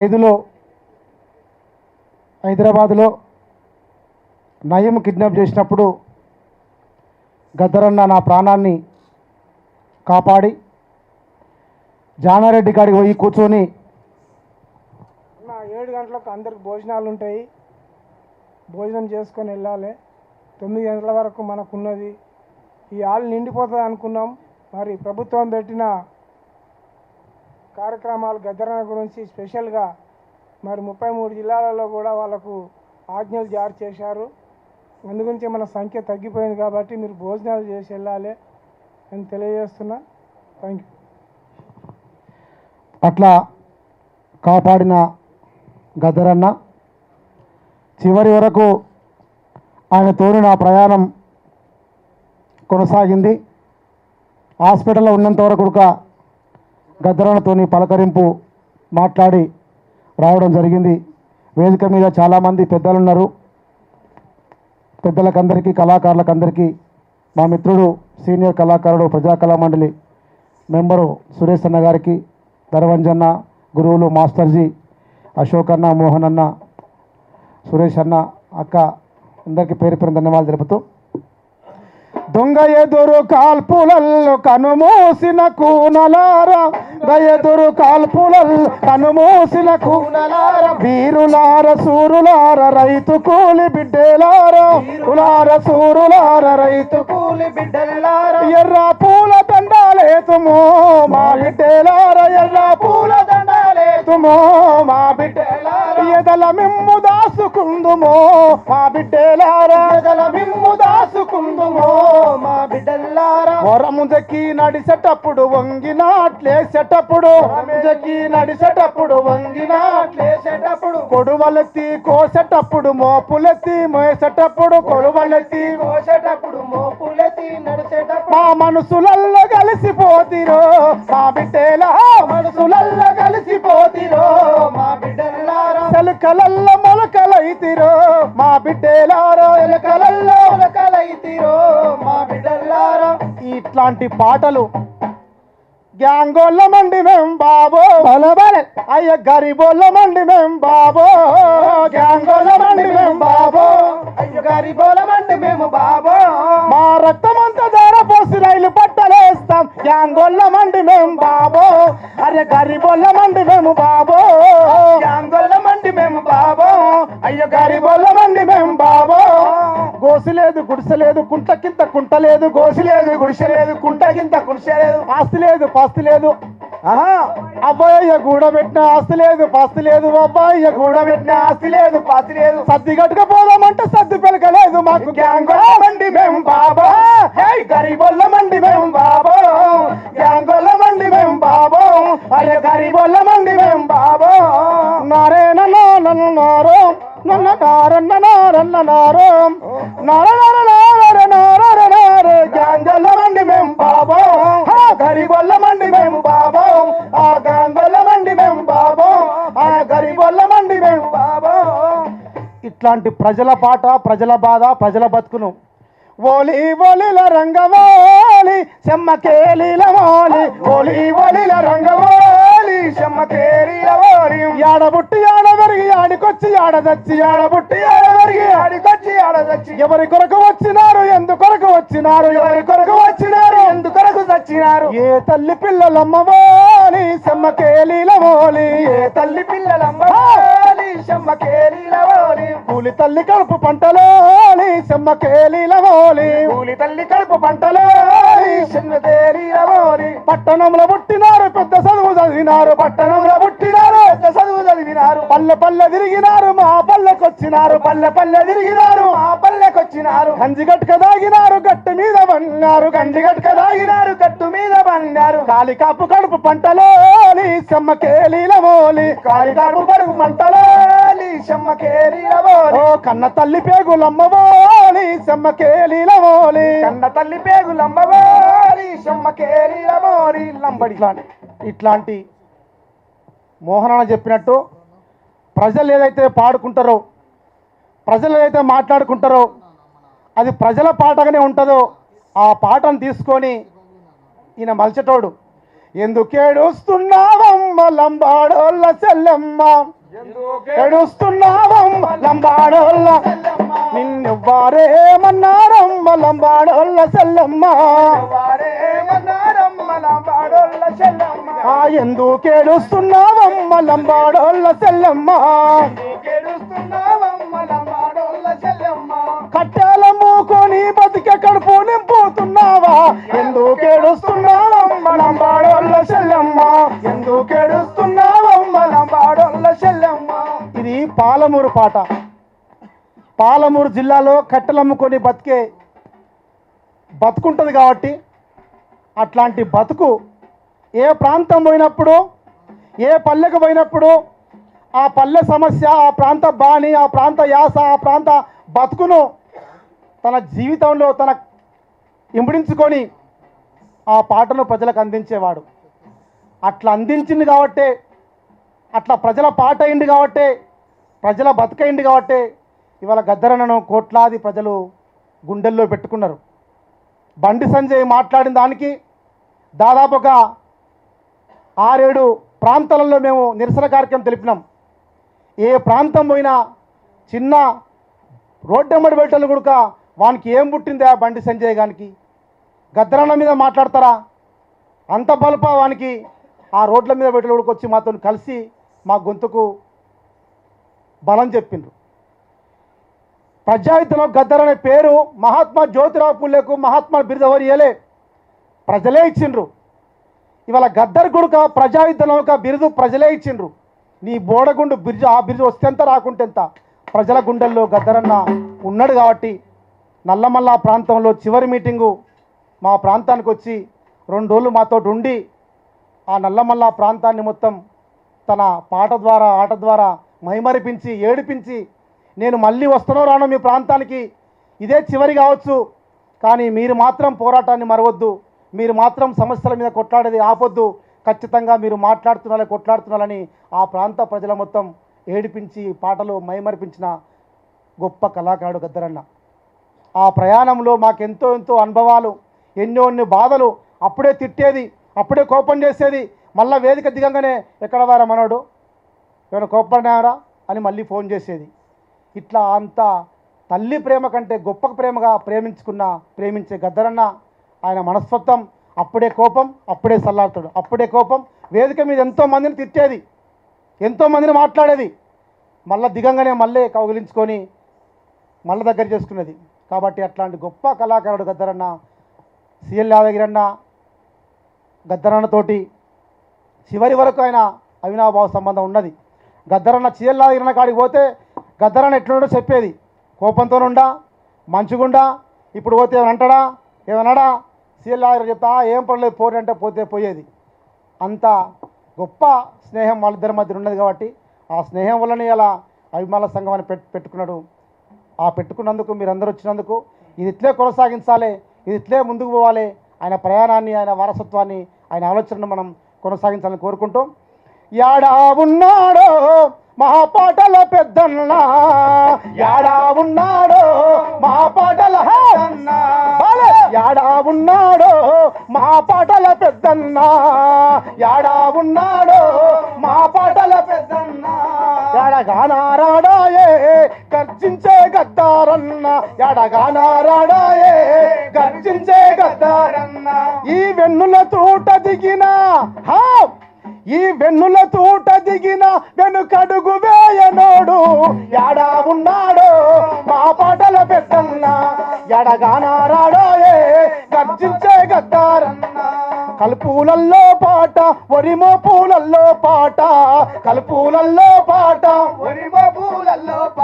ఐదులో హైదరాబాద్లో నయం కిడ్నాప్ చేసినప్పుడు గద్దరన్న నా ప్రాణాన్ని కాపాడి జానారెడ్డి కాడికి పోయి కూర్చొని అన్న ఏడు గంటలకు అందరికి భోజనాలు ఉంటాయి. భోజనం చేసుకొని వెళ్ళాలి. తొమ్మిది గంటల వరకు మనకున్నది. ఈ ఆలు నిండిపోతుంది అనుకున్నాం మరి ప్రభుత్వం పెట్టిన కార్యక్రమాలు గద్దరణ గురించి స్పెషల్గా మరి ముప్పై మూడు జిల్లాలలో కూడా వాళ్ళకు ఆజ్ఞలు జారీ చేశారు. అందుగురించి మన సంఖ్య తగ్గిపోయింది కాబట్టి మీరు భోజనాలు చేసి వెళ్ళాలి అని తెలియజేస్తున్నా. థ్యాంక్ యూ అట్లా కాపాడిన గద్దరన్న చివరి వరకు ఆయన తోడు నా ప్రయాణం కొనసాగింది. హాస్పిటల్లో ఉన్నంత వరకు గద్దరణతోని పలకరింపు మాట్లాడి రావడం జరిగింది. వేదిక మీద చాలామంది పెద్దలు ఉన్నారు పెద్దలకందరికీ కళాకారులకందరికీ మా మిత్రుడు సీనియర్ కళాకారుడు ప్రజా కళా మండలి మెంబరు సురేష్ అన్న గారికి ధర్వంజన్న గురువులు మాస్టర్జీ అశోక్ అన్న మోహన్ అన్న సురేష్ అన్న అక్క అందరికీ పేరు పేరు ధన్యవాదాలు తెలుపుతూ దొంగ ఎదురు కాల్పులల్లో కనుమూసిన కూనలార. దయదురు కాల్పులల్లో కనుమూసిన కూనలార. వీరులార సూరులార రైతు కూలి బిడ్డలార. కులార సూరులార రైతు కూలి బిడ్డలార. ఎర్ర పూల దండాలేతుమో మా బిడ్డలార. ఎర్ర పూల దండాలేతుమో మిమ్ము దాసుకుందుమో మా బిడ్డలార మిమ్ము దాసుకుందుమో మా బిడ్డలారా. వరము దక్కి నడిచేటప్పుడు వంగినాట్లేసేటప్పుడు దక్కి నడిచేటప్పుడు వంగినాట్లేసేటప్పుడు కొడువలెత్తి కోసేటప్పుడు మోపులెత్తి మోసేటప్పుడు కొడువలెత్తి కోసేటప్పుడు మోపులెత్తి నడిచేటప్పుడు మా మనసులల్లో కలిసిపోతిరో మా బిడ్డలా మనసులల్లో కలిసిపోతిరో మా బిడ్డలారా ఎలుకలల్ల మొలకలైతిరో మా బిడ్డలారో ఎలుకలల్లో మొలకలైతిరో మా బిడ్డలారా. ఇట్లాంటి పాటలు గ్యాంగోళ్ళమండి మేం బాబో. బలబలే అయ్య గరిబోళ్ళమండి మేం బాబో. గ్యాంగోళ్ళమండి మేం బాబో. అయ్య గరిబోళ్ళమండి మేము బాబో. మా రక్తమంతా ధార పోసి రైలు పట్టలేస్తాం. గ్యాంగోళ్ళమండి మేం బాబో. అరే గరిబోళ్ళమండి మేము బాబో. గ్యాంగోళ్ళమండి మేము బాబో. అయ్య గరిబోళ్ళమండి మేము బాబో. గోసిలేదు గుడిసలేదు కుంట కింద కుంట లేదు. గోసిలేదు కుంట కింద గుడిసెలేదు ఆస్తి లేదు పాస్తి లేదు. అబ్బాయి కూడబెట్టిన ఆస్తి లేదు పాస్తి లేదు అబ్బాయి కూడబెట్టిన ఆస్తి లేదు పాస్తి లేదు. సర్ది కట్టుకపోదామంటే సర్ది పెరగలేదు మాకు గ్యాంగోళ్ళమండి మేము బాబా. గరీబొల్లమండి మేము బాబో. గ్యాంగోళ్ళమండి మేము బాబో. అరే గరీబొల్లమండి మేము బాబో. నరే నన్ను నన్ను నారో నన్న నారన్న నారన్న నారో నార నార నార నార నారే గ్యాంగోళ్ళమండి మేము బాబో గరీబొల్లమండి మేము బాబో ఆ గాంగోళ్ళమండి మేము బాబో ఆ గరీబొల్లమండి మేము బాబో. ఇట్లాంటి ప్రజల పాట ప్రజల బాధ ప్రజల బతుకును ఓలి ఓలిల రంగవోలి సెమ్మకేలిల మోలి ఓలి ఓలిల రంగవోలి సెమ్మకేలిల మోలి ఆడబుట్టి ఆడవరిగి ఆడికొచ్చి ఆడదచ్చి ఆడబుట్టి ఆడవరిగి ఆడికొచ్చి ఆడదచ్చి. ఎవరి కొరకు వచ్చినారు ఎందు కొరకు వచ్చినారు ఎవరి కొరకు వచ్చినారు ఎందు కొరకు వచ్చినారు ఏ తల్లి పిల్లలమ్మవోలి సెమ్మకేలిల మోలి ఏ తల్లి పిల్లలమ్మవోలి సెమ్మకేలిల కూలి తల్లి కడుపు పంటలోని సెమ్మకేలిల మోలి కూలి తల్లి కడుపు పంటలోని సెమ్మకేలిల మోలి పట్టణంలో పుట్టినారు పెద్ద చదువు చదివినారు. పట్టణంలో పుట్టినారు పెద్ద చదువు చదివినారు. పల్లె పల్లె తిరిగినారు మా పల్లెకొచ్చినారు. పల్లె పల్లె తిరిగినారు మా పల్లెకొచ్చినారు. గంజి గట్క దాగినారు గట్టు మీద వన్నారు గంజి గట్క దాగినారు గట్టు మీద వన్నారు కాలి కాపు కడుపు పంటలోని సెమ్మకేలిల మోలి కాలి కాపు కడుపు మోలి ఓ కన్న తల్లి పేగులమ్మవోలి సెమ్మకేలిల మోలి కన్న తల్లి పేగులమ్మవోలి సెమ్మకేలిల మోలి లంబడి ఇట్లాంటి ఇట్లాంటి మోహనన్న చెప్పినట్టు ప్రజలు ఏదైతే పాడుకుంటారో ప్రజలు ఏదైతే మాట్లాడుకుంటారో అది ప్రజల పాటగానే ఉంటుందో ఆ పాటను తీసుకొని ఈయన మలిచేటోడు. ఎందుకేడుస్తున్నావమ్మ లంబాడోళ్ళ చెల్లెమ్మ ఎడుస్తున్నావం లంబాడోళ్ళ. నిన్ను వారేమన్నారమ్మ లంబాడోళ్ళ సెల్లమ్మ ఆ ఎందుకేడుస్తున్నావమ్మ లంబాడోళ్ళ సెల్లమ్మ పాలమూరు పాట. పాలమూరు జిల్లాలో కట్టెలమ్ముకొని బతికే బతుకుంటుంది కాబట్టి అట్లాంటి బతుకు ఏ ప్రాంతం పోయినప్పుడు ఏ పల్లెకు పోయినప్పుడు ఆ పల్లె సమస్య ఆ ప్రాంత బాణి ఆ ప్రాంత యాస ఆ ప్రాంత బతుకును తన జీవితంలో తన ఇమిడించుకొని ఆ పాటను ప్రజలకు అందించేవాడు. అట్లా అందించింది కాబట్టే అట్లా ప్రజల పాట అయింది కాబట్టే ప్రజల బతికైంది కాబట్టే ఇవాళ గద్దరనను కోట్లాది ప్రజలు గుండెల్లో పెట్టుకున్నారు. బండి సంజయ్ మాట్లాడిన దానికి దాదాపు ఒక ఆరేడు ప్రాంతాలలో మేము నిరసన కార్యక్రమం తెలిపినాం. ఏ ప్రాంతం పోయినా చిన్న రోడ్డెమ్మడి పెట్టలు కూడా వానికి ఏం పుట్టింది ఆ బండి సంజయ్ గానికి? గద్దరన్న మీద మాట్లాడతారా? అంత బలప వానికి ఆ రోడ్ల మీద పెట్టలు కూడా వచ్చి మాతో కలిసి మా గొంతుకు బలం చెప్పిండ్రు. ప్రజాయుద్ధం గద్దర్ అనే పేరు మహాత్మా జ్యోతిరావు పుల్లెకు మహాత్మా బిరుదు ఎవరు ప్రజలే ఇచ్చిండ్రు. ఇవాళ గద్దర్ కొడుక ప్రజాయుద్ధంలో ఒక బిరుదు ప్రజలే ఇచ్చిండ్రు. నీ బోడగుండు బిరుజు ఆ బిరుదు వస్తేంత రాకుంటెంత ప్రజల గుండెల్లో గద్దరన్న ఉన్నాడు కాబట్టి నల్లమల్ల ప్రాంతంలో చివరి మీటింగు మా ప్రాంతానికి వచ్చి రెండు రోజులు మాతో ఉండి ఆ నల్లమల్ల ప్రాంతాన్ని మొత్తం తన పాట ద్వారా ఆట ద్వారా మైమరిపించి ఏడిపించి నేను మళ్ళీ వస్తానో రానో మీ ప్రాంతానికి ఇదే చివరి కావచ్చు. కానీ మీరు మాత్రం పోరాటాన్ని మరవద్దు. మీరు మాత్రం సమస్యల మీద కొట్లాడేది ఆపొద్దు. ఖచ్చితంగా మీరు మాట్లాడుతున్నారని కొట్లాడుతున్నారని ఆ ప్రాంత ప్రజల మొత్తం ఏడిపించి పాటలు మైమరిపించిన గొప్ప కళాకారుడు గద్దరన్న. ఆ ప్రయాణంలో మాకెంతో ఎంతో అనుభవాలు ఎన్నో ఎన్నో బాధలు. అప్పుడే తిట్టేది అప్పుడే కోపం చేసేది. మళ్ళా వేదిక దిగంగానే ఎక్కడ వారా మనోడు? ఏమైనా కోప్పడినారా అని మళ్ళీ ఫోన్ చేసేది. ఇట్లా అంత తల్లి ప్రేమ కంటే గొప్ప ప్రేమగా ప్రేమించుకున్న ప్రేమించే గద్దరన్న ఆయన మనస్తత్వం అప్పుడే కోపం అప్పుడే సల్లాడుతాడు. అప్పుడే కోపం వేదిక మీద ఎంతో మందిని తిట్టేది. ఎంతో మందిని మాట్లాడేది. మళ్ళీ దిగంగానే మళ్ళీ కౌగిలించుకొని మళ్ళీ దగ్గర చేసుకున్నది కాబట్టి అట్లాంటి గొప్ప కళాకారుడు గద్దరన్న సిఎల్ యాదగిరన్న గద్దరన్నతోటి చివరి వరకు ఆయన అవినాభావ సంబంధం ఉన్నది. గద్దరన్న సిఎల్ యాదగిరన్న కాడికి పోతే గద్దరన్న ఎట్లుండో చెప్పేది. కోపంతో ఉండా మంచిగుండా ఇప్పుడు పోతే ఏమైనా అంటాడా? ఏమన్నాడా సిఎల్ చెప్తా ఏం పర్లేదు పోరు అంటే పోతే పోయేది. అంత గొప్ప స్నేహం వాళ్ళిద్దరి మధ్య ఉన్నది కాబట్టి ఆ స్నేహం వల్లనే ఇలా అభిమాన సంఘం అని పెట్టుకున్నాడు. ఆ పెట్టుకున్నందుకు మీరందరూ వచ్చినందుకు ఇది ఇట్లే కొనసాగించాలి ఇది ఇట్లే ముందుకు పోవాలి ఆయన ప్రయాణాన్ని ఆయన వారసత్వాన్ని ఆయన ఆలోచనను మనం కొనసాగించాలని కోరుకుంటూ యాడా ఉన్నాడో మహాపాటల పెద్దన్న? యాడా ఉన్నాడో మహాపాటల బాలే! యాడా ఉన్నాడో మహాపాటల పెద్దన్న? యాడా ఉన్నాడో మహాపాటల పెద్దన్న? ఎడగానారాడాయే గర్జించే గద్దారన్న? ఎడగానారాడాయే గర్జించే గద్దారన్న? ఈ వెన్నుల తూట దిగిన హా ఈ వెన్నుల తూట దిగిన వెనుకడుగు వేయనోడు ఎడా ఉన్నాడో? మా పాటల పెద్దన్న ఎడగానారాడాయే గర్జించే గద్దారన్న. కలుపులల్లో పాట వరిమో పూలల్లో పాట. కలుపూలల్లో పాట వరిమో పూలల్లో పాట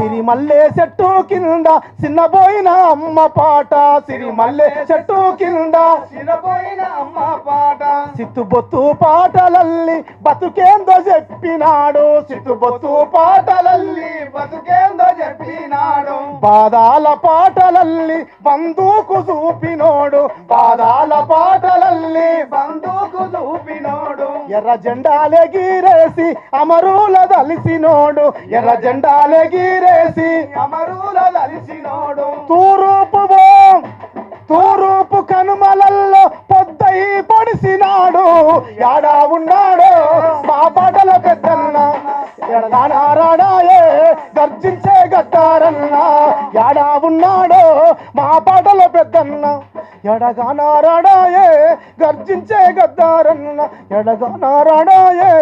సిరిమల్లే చెట్టు కింద చిన్నపోయిన అమ్మ పాట. సిరిమల్లే చెట్టు కింద చిన్నపోయిన అమ్మ పాట. సిత్తుబొత్తు పాటలల్లి బతుకేందో చెప్పినాడు. సిత్తుబొత్తు పాటలల్లి బతుకేందో చెప్పినాడు. బాదాల పాటలల్లి బందూకు చూపినోడు. బాదాల పాటలల్లి బంధుకు చూపినోడు. ఎర్ర జెండాలే గీరేసి అమరుల దలిసినోడు. ఎర్ర జెండాలే గీరేసి అమరుల దలిసినోడు. తూరూపు తూరూపు కనుమలల్లో పొద్దయి పొడిసినాడు. యాడా ఉన్నాడు మా పాటల పెద్దన్న. రాడాయే గర్జించే గద్దారన్న. యాడా ఉన్నాడు మా పాటల పెద్దన్న. ఎడగానారాడాయే గర్జించే గద్దారన్న ఎడగానారాడాయే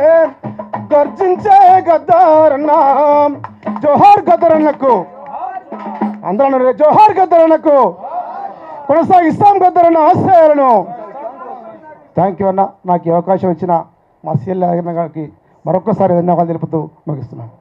గర్జించే గద్దారన్న. జోహార్ గద్దరన్నకు. అందరూ జోహార్ గద్దరన్నకు. కొనసాగిస్తాం గద్దరన్న ఆశ్రయాలను థ్యాంక్ యూ అన్న నాకు ఈ అవకాశం ఇచ్చిన మా సీఎల్ గారికి మరొకసారి ధన్యవాదాలు తెలుపుతూ ముగిస్తున్నాను.